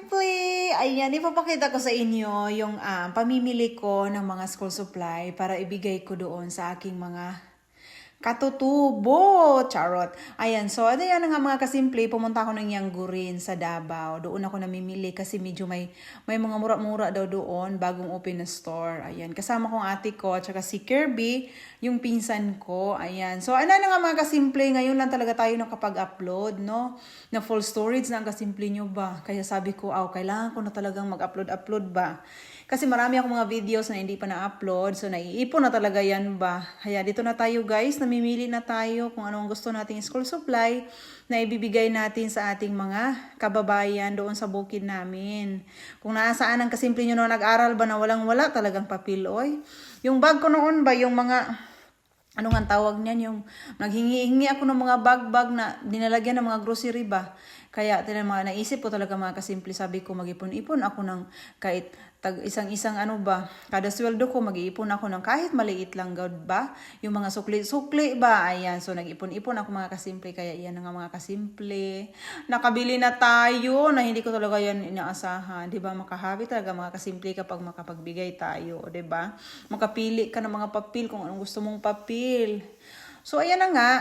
kasimple! Ayan, ipapakita ko sa inyo yung ah, pamimili ko ng mga school supply para ibigay ko doon sa aking mga katutubo. Charot. Ayan, so ano yan nga mga kasimple, pumunta ako ng Yanggurin sa Davao. Doon ako namimili kasi medyo may, may mga mura-mura daw doon, bagong open na store. Ayan, kasama kong ate ko, at saka si Kirby, yung pinsan ko. Ayan, so ano na nga mga kasimple, ngayon lang talaga tayo nakapag-upload, no? Na full storage na ang kasimple nyo ba? Kaya sabi ko, aw, kailangan ko na talagang mag-upload-upload ba? Kasi marami akong mga videos na hindi pa na-upload. So, naiipon na talaga yan ba? Kaya dito na tayo guys. Namimili na tayo kung anong gusto nating school supply na ibibigay natin sa ating mga kababayan doon sa bukid namin. Kung nasaan ang kasimple nyo na nag-aral ba na walang-wala talagang papel, oy. Yung bag ko noon ba, yung mga ano nga tawag niyan, yung naghingi-hingi ako ng mga bag-bag na dinalagyan ng mga grocery ba. Kaya tinan mga naisip ko talaga mga kasimple, sabi ko mag-ipon-ipon ako ng kahit tag isang-isang ano ba, kada sweldo ko mag-iipon ako ng kahit maliit lang gawd ba, yung mga sukli-sukli ba, ayan, so nag-ipon-ipon ako mga kasimple, kaya iyan nga mga kasimple, nakabili na tayo, na hindi ko talaga yan inaasahan, di ba, makahabi talaga mga kasimple kapag makapagbigay tayo, di ba, makapili ka ng mga papel kung anong gusto mong papel, so ayan na nga,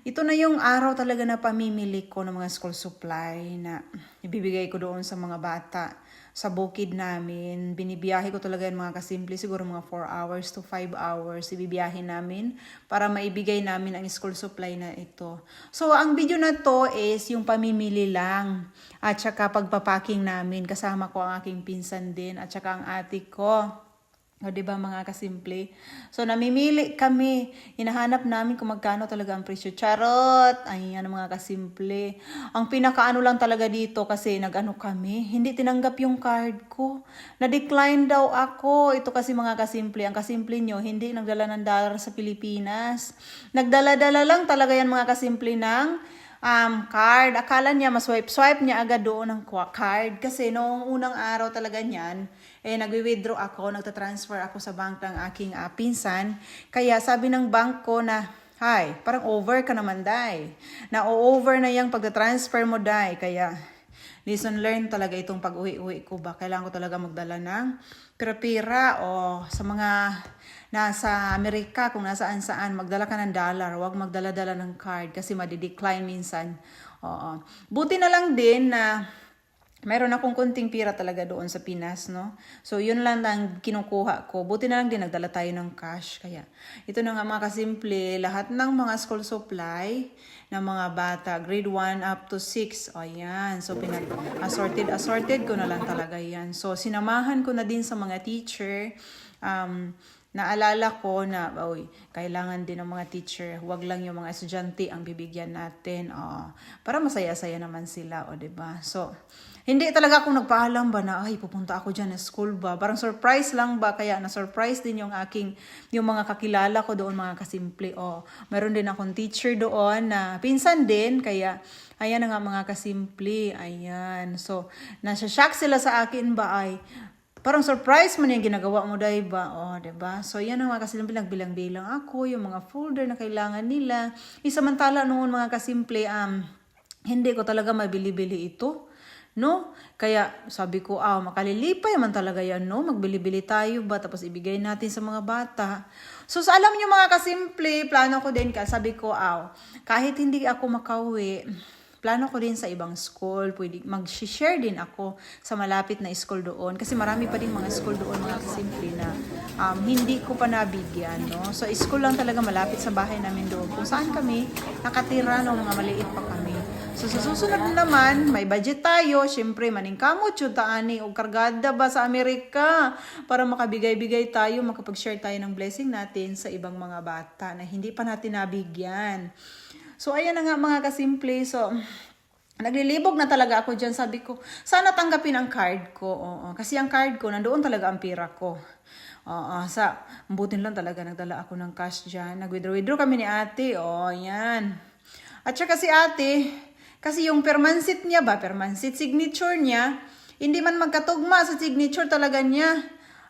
ito na yung araw talaga na pamimili ko ng mga school supply na ibibigay ko doon sa mga bata sa bukid namin. Binibiyahe ko talaga yung mga kasimple, siguro mga 4 hours to 5 hours ibibiyahe namin para maibigay namin ang school supply na ito. So, ang video na to is yung pamimili lang at saka pagpapaking namin. Kasama ko ang aking pinsan din at saka ang ate ko. O, di ba mga kasimple? So, namimili kami. Hinahanap namin kung magkano talaga ang presyo. Charot! Ayan mga kasimple. Ang pinakaano lang talaga dito kasi nag-ano kami, hindi tinanggap yung card ko. Na-decline daw ako. Ito kasi mga kasimple. Ang kasimple nyo, hindi nagdala ng dollar sa Pilipinas. Nagdala-dala lang talaga yan mga kasimple ng um, card. Akala niya, maswipe-swipe niya agad doon ng card. Kasi noong unang araw talaga niyan, eh, nagwi-withdraw ako, nagtatransfer ako sa bank ng aking uh, pinsan. Kaya sabi ng bank ko na, Hi, parang over ka naman, Day. Na-over na yung pagta-transfer mo, Day. Kaya, lesson learned talaga itong pag-uwi-uwi ko ba. Kailangan ko talaga magdala ng pira-pira o sa mga nasa Amerika, kung nasaan saan, magdala ka ng dollar. Huwag magdala-dala ng card kasi madi-decline minsan. Oo. Buti na lang din na Meron akong kunting pira talaga doon sa Pinas, no? So, yun lang ang kinukuha ko. Buti na lang din, nagdala tayo ng cash. Kaya, ito na nga mga kasimple, lahat ng mga school supply ng mga bata, grade 1 up to 6. O, yan. So, pinag assorted, ko na lang talaga yan. So, sinamahan ko na din sa mga teacher. Um, naalala ko na, oy, kailangan din ng mga teacher, huwag lang yung mga estudyante ang bibigyan natin. Oh, para masaya-saya naman sila, o, oh, ba? So, hindi talaga ako nagpaalam ba na, ay, pupunta ako dyan na school ba? Parang surprise lang ba? Kaya na-surprise din yung aking, yung mga kakilala ko doon, mga kasimple. O, oh, meron din akong teacher doon na pinsan din. Kaya, ayan na nga mga kasimple. Ayan. So, nasa-shock sila sa akin ba ay, parang surprise man yung ginagawa mo, dahil ba? O, oh, diba? So, yan ang mga kasimple, nagbilang-bilang ako, yung mga folder na kailangan nila. Isamantala noon mga kasimple, um, hindi ko talaga mabili-bili ito no? Kaya sabi ko, ah, makalilipay man talaga yan, no? Magbili-bili tayo ba, tapos ibigay natin sa mga bata. So, sa alam nyo mga kasimple, plano ko din, sabi ko, ah, kahit hindi ako makauwi, plano ko din sa ibang school, pwede mag-share din ako sa malapit na school doon kasi marami pa din mga school doon mga kasimple na um, hindi ko pa nabigyan, no? So school lang talaga malapit sa bahay namin doon. Kung saan kami nakatira no mga maliit pa kami. So sa susunod naman, may budget tayo, syempre maningkamot yun taani o kargada ba sa Amerika para makabigay-bigay tayo, makapag-share tayo ng blessing natin sa ibang mga bata na hindi pa natin nabigyan. So, ayan na nga mga kasimple. So, naglilibog na talaga ako dyan. Sabi ko, sana tanggapin ang card ko. Oo, kasi ang card ko, nandoon talaga ang pira ko. Oo, sa, butin lang talaga, nagdala ako ng cash dyan. Nag-withdraw kami ni ate. Oo, yan. At saka si ate, kasi yung permansit niya ba, permansit signature niya, hindi man magkatugma sa signature talaga niya.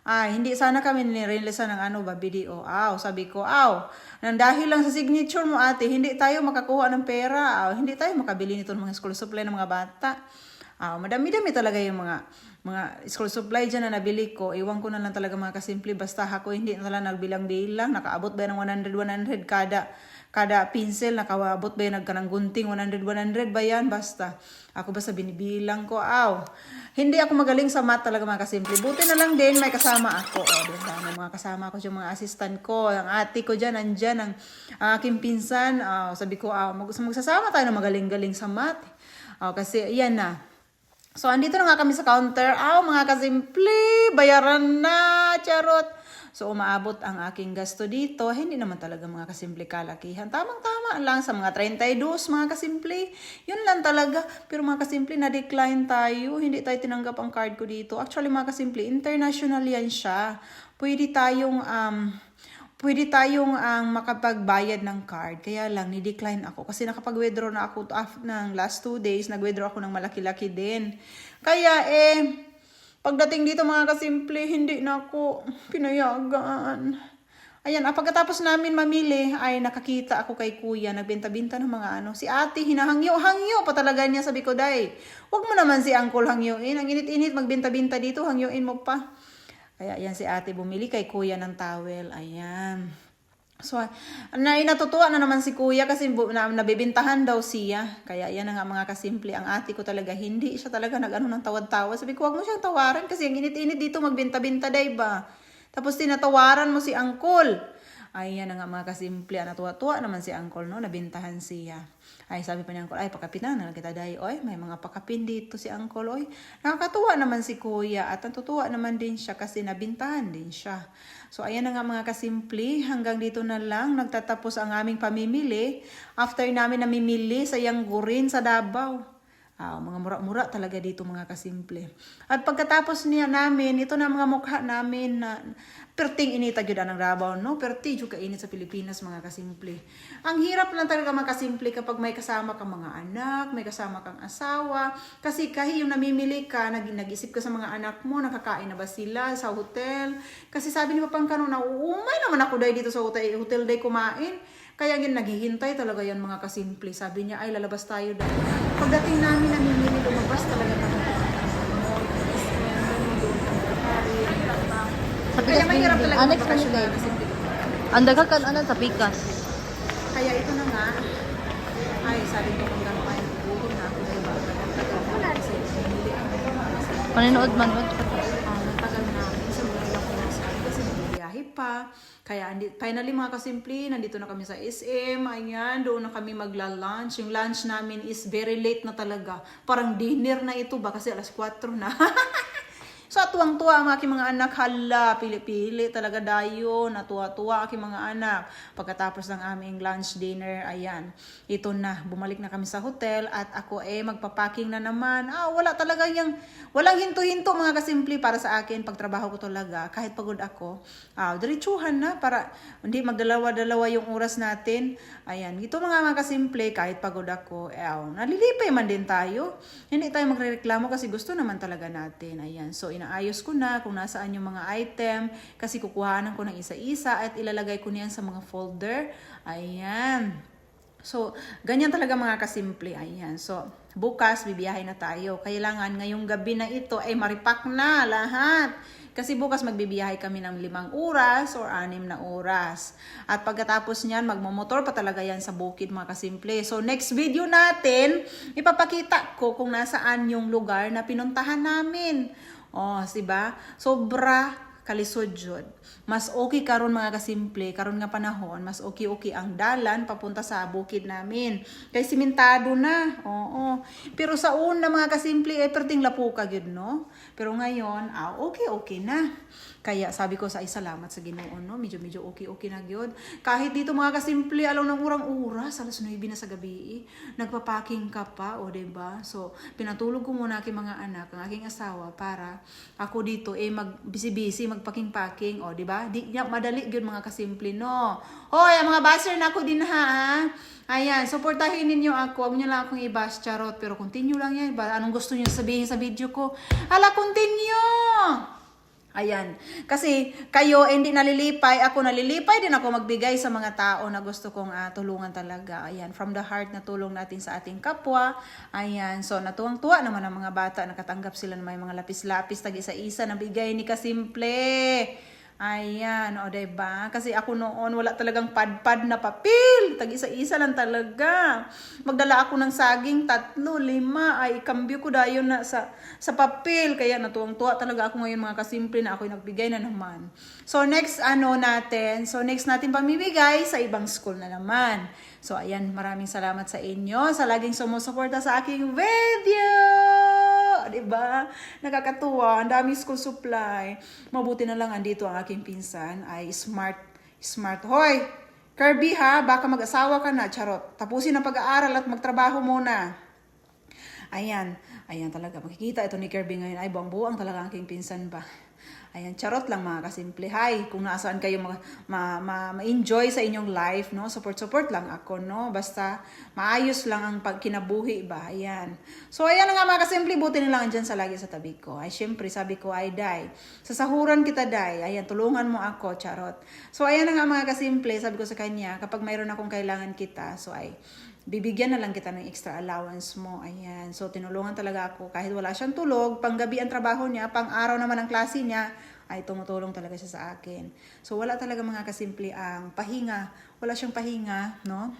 Ah, hindi sana kami nireleasa ng ano ba, video. Aw, sabi ko, aw, nang dahil lang sa signature mo ate, hindi tayo makakuha ng pera. Aw, hindi tayo makabili nito ng mga school supply ng mga bata. Ah, madami-dami talaga yung mga mga school supply dyan na nabili ko. Iwan ko na lang talaga mga kasimple. Basta ako hindi na talaga nagbilang-bilang. Nakaabot ba ng 100-100 kada kada pinsel nakaabot ba yung nagkanang gunting 100 100 ba yan? Basta. Ako basta binibilang ko aw. Hindi ako magaling sa math talaga mga kasimple. Buti na lang din may kasama ako. O diba may mga kasama ko yung mga assistant ko. Ang ate ko dyan nandyan ang, aking pinsan. Aw sabi ko aw mag, magsasama tayo na magaling-galing sa math. Aw kasi yan na. So, andito na nga kami sa counter. Aw, mga kasimple, bayaran na, charot. So, umaabot ang aking gasto dito. Hindi naman talaga mga kasimple kalakihan. Tamang-tama lang sa mga 32, mga kasimple. Yun lang talaga. Pero mga kasimple, na-decline tayo. Hindi tayo tinanggap ang card ko dito. Actually, mga kasimple, international yan siya. Pwede tayong, um, pwede tayong ang makapagbayad ng card. Kaya lang, ni-decline ako. Kasi nakapag-withdraw na ako after ng last two days. Nag-withdraw ako ng malaki-laki din. Kaya eh, pagdating dito mga kasimple, hindi na ako pinayagan. Ayan, ah, pagkatapos namin mamili, ay nakakita ako kay kuya, nagbenta-binta ng mga ano. Si ate, hinahangyo-hangyo pa talaga niya, sabi ko, day, wag mo naman si uncle hangyoin. Ang init-init, magbenta-binta dito, hangyoin mo pa. Kaya ayan si ate bumili kay kuya ng towel. Ayan. So, na natutuwa na naman si kuya kasi na, nabibintahan daw siya. Kaya yan na nga mga kasimple. Ang ate ko talaga, hindi siya talaga nag-ano ng tawad-tawad. Sabi ko, wag mo siyang tawaran kasi ang init-init dito magbinta-binta, day ba? Tapos tinatawaran mo si uncle. Ay, yan na nga mga kasimple. Natuwa-tuwa naman si uncle, no? Nabintahan siya. Ay, sabi pa ni uncle, ay, pakapinan na lang kita dahi. Oy, may mga pakapin dito si uncle. Oy, nakakatuwa naman si kuya. At natutuwa naman din siya kasi nabintahan din siya. So, ayan na nga mga kasimple. Hanggang dito na lang. Nagtatapos ang aming pamimili. After namin namimili sa Yanggurin sa Davao. Ah, mga mura-mura talaga dito mga kasimple. At pagkatapos niya namin, ito na mga mukha namin na perting inita gyud ang Davao, no? Perti jud ka init sa Pilipinas mga kasimple. Ang hirap lang talaga mga kasimple kapag may kasama kang mga anak, may kasama kang asawa. Kasi kahit yung namimili ka, nag nag-isip ka sa mga anak mo, nakakain na ba sila sa hotel? Kasi sabi ni Papang Kano na umay naman ako dahil dito sa hotel, hotel day kumain. Kaya yun, naghihintay talaga yan mga kasimple. Sabi niya, ay lalabas tayo dahil. Pagdating namin, namimili lumabas talaga kami. Mahirap talaga Annex na nila. Ang daghang kan ano sa pikas. Kaya ito na nga, ay sabi ko kung gano'n kayo gutom na ako diba? Wala kasi bumili ako ng mga kasimple. Maninood manood. Ah, natagal na minsan wala ako nasabi kasi biyahe pa. Kaya finally mga kasimple, nandito na kami sa SM. Ayan, doon na kami magla-lunch. Yung lunch namin is very late na talaga. Parang dinner na ito ba kasi alas 4 na. So, tuwang-tuwa ang aking mga anak. Hala, pili-pili talaga dayo. Natuwa-tuwa aking mga anak. Pagkatapos ng aming lunch dinner, ayan. Ito na, bumalik na kami sa hotel at ako eh magpapaking na naman. Ah, wala talaga yung, walang hinto-hinto mga kasimple para sa akin. Pagtrabaho ko talaga, kahit pagod ako. Ah, diretsuhan na para hindi magdalawa-dalawa yung oras natin. Ayan, ito mga mga kasimple, kahit pagod ako, eh, oh, nalilipay man din tayo. Hindi tayo magrereklamo kasi gusto naman talaga natin. Ayan, so inaayos ko na kung nasaan yung mga item kasi kukuhanan ko ng isa-isa at ilalagay ko niyan sa mga folder. Ayan. So, ganyan talaga mga kasimple. Ayan. So, bukas bibiyahe na tayo. Kailangan ngayong gabi na ito ay maripak na lahat. Kasi bukas magbibiyahe kami ng limang oras or anim na oras. At pagkatapos niyan, magmomotor pa talaga yan sa bukid mga kasimple. So next video natin, ipapakita ko kung nasaan yung lugar na pinuntahan namin. Oh, si ba? Sobra kalisod jud. Mas okay karon mga kasimple, karon nga panahon, mas okay-okay ang dalan papunta sa bukid namin. Kay simentado na. Oo. Pero sa una mga kasimple, eh perting lapuka gyud no. Pero ngayon, ah, okay-okay na. Kaya sabi ko sa ay salamat sa Ginoo no, medyo-medyo okay-okay na gyud. Kahit dito mga kasimple, alaw ng urang oras, alas 9 na sa gabi, eh, nagpa-packing ka pa, o 'di ba? So, pinatulog ko muna aking mga anak, ang aking asawa para ako dito eh mag busy-busy magpacking-packing, o 'di ba? Di madali gyud mga kasimple no. Hoy, mga baser na ako din ha. Ayan, supportahin ninyo ako. Huwag niyo lang akong i-bash, charot. Pero continue lang yan. Anong gusto niyo sabihin sa video ko? Hala, continue! Ayan. Kasi kayo hindi nalilipay, ako nalilipay din ako magbigay sa mga tao na gusto kong ah, tulungan talaga. Ayan, from the heart na tulong natin sa ating kapwa. Ayan, so natuwang-tuwa naman ang mga bata, nakatanggap sila ng may mga lapis-lapis, tag isa-isa na bigay ni Kasimple. Ayan, o diba? Kasi ako noon, wala talagang pad-pad na papel. Tag isa-isa lang talaga. Magdala ako ng saging, tatlo, lima. Ay, kambyo ko dayon na sa, sa papel. Kaya natuwang-tuwa talaga ako ngayon mga kasimple na ako'y nagbigay na naman. So, next ano natin? So, next natin pamibigay sa ibang school na naman. So, ayan, maraming salamat sa inyo sa laging sumusuporta sa aking video. Di ba? Nakakatuwa. Ang dami school supply. Mabuti na lang andito ang aking pinsan ay smart. Smart. Hoy! Kirby ha, baka mag-asawa ka na, charot. Tapusin ang pag-aaral at magtrabaho muna. Ayan, ayan talaga. Makikita ito ni Kirby ngayon. Ay, buang-buang talaga ang aking pinsan ba. Ayan, charot lang mga kasimple. Hi, kung nasaan kayo ma- ma- ma- ma-enjoy sa inyong life, no? Support-support lang ako, no? Basta maayos lang ang pagkinabuhi ba. Ayan. So, ayan nga mga kasimple. Buti na lang andyan sa lagi sa tabi ko. Ay, syempre, sabi ko, ay, Day. Sasahuran kita, Day. Ayan, tulungan mo ako, charot. So, ayan nga mga kasimple. Sabi ko sa kanya, kapag mayroon akong kailangan kita, so ay, bibigyan na lang kita ng extra allowance mo. Ayan. So, tinulungan talaga ako. Kahit wala siyang tulog, panggabi ang trabaho niya, pang araw naman ang klase niya, ay tumutulong talaga siya sa akin. So, wala talaga mga kasimple ang pahinga. Wala siyang pahinga, no?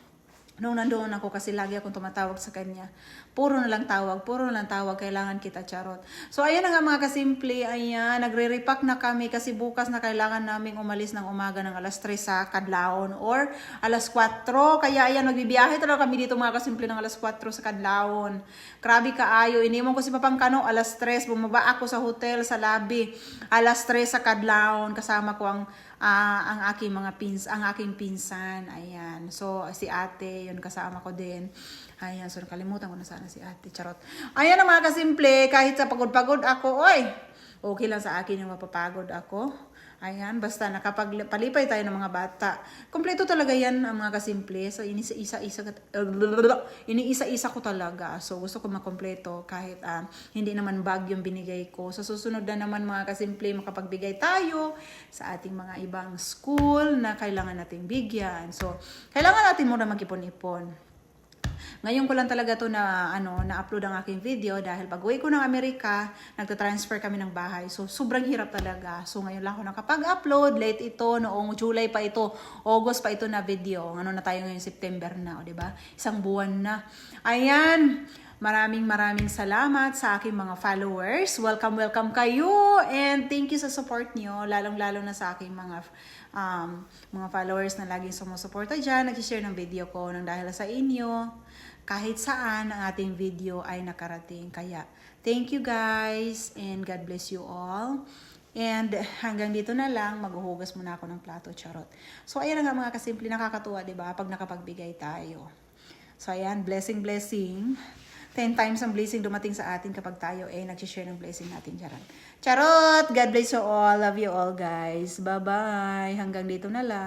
Nung nandoon ako kasi lagi akong tumatawag sa kanya. Puro na lang tawag, puro na lang tawag, kailangan kita charot. So ayan na nga mga kasimple, ayan, nagre-repack na kami kasi bukas na kailangan naming umalis ng umaga ng alas 3 sa Kadlaon or alas 4. Kaya ayan, magbibiyahe talaga kami dito mga kasimple ng alas 4 sa Kadlaon. Grabe kaayo, inimon ko si Papangkano alas 3, bumaba ako sa hotel sa lobby. Alas 3 sa Kadlaon, kasama ko ang ah, ang aking mga pins, ang aking pinsan. Ayan. So, si ate, yun kasama ko din. Ayan. So, nakalimutan ko na sana si ate. Charot. Ayan ang mga kasimple. Kahit sa pagod-pagod ako, oy, okay lang sa akin yung mapapagod ako. Ayan, basta nakapagpalipay tayo ng mga bata. Kompleto talaga yan ang mga kasimple. So, inisa-isa-isa iniisa-isa ko talaga. So, gusto ko makompleto kahit ah, hindi naman bag yung binigay ko. Sa susunod na naman mga kasimple, makapagbigay tayo sa ating mga ibang school na kailangan nating bigyan. So, kailangan natin muna mag-ipon-ipon. Ngayon ko lang talaga to na ano na-upload ang aking video dahil pag uwi ko ng Amerika, nagta-transfer kami ng bahay. So sobrang hirap talaga. So ngayon lang ako nakapag-upload, late ito noong July pa ito, August pa ito na video. Ano na tayo ngayon September na, di ba? Isang buwan na. Ayan. Maraming maraming salamat sa aking mga followers. Welcome, welcome kayo. And thank you sa support nyo, lalong-lalo na sa aking mga um, mga followers na laging sumusuporta dyan, nag-share ng video ko nang dahil sa inyo, kahit saan ang ating video ay nakarating. Kaya, thank you guys and God bless you all. And hanggang dito na lang, maghuhugas muna ako ng plato, charot. So, ayan nga mga kasimple, nakakatuwa, di ba? Pag nakapagbigay tayo. So, ayan, blessing, blessing. 10 times ang blessing dumating sa atin kapag tayo eh nag-share ng blessing natin. Charot. Charot! God bless you all. Love you all, guys. Bye-bye. Hanggang dito na lang.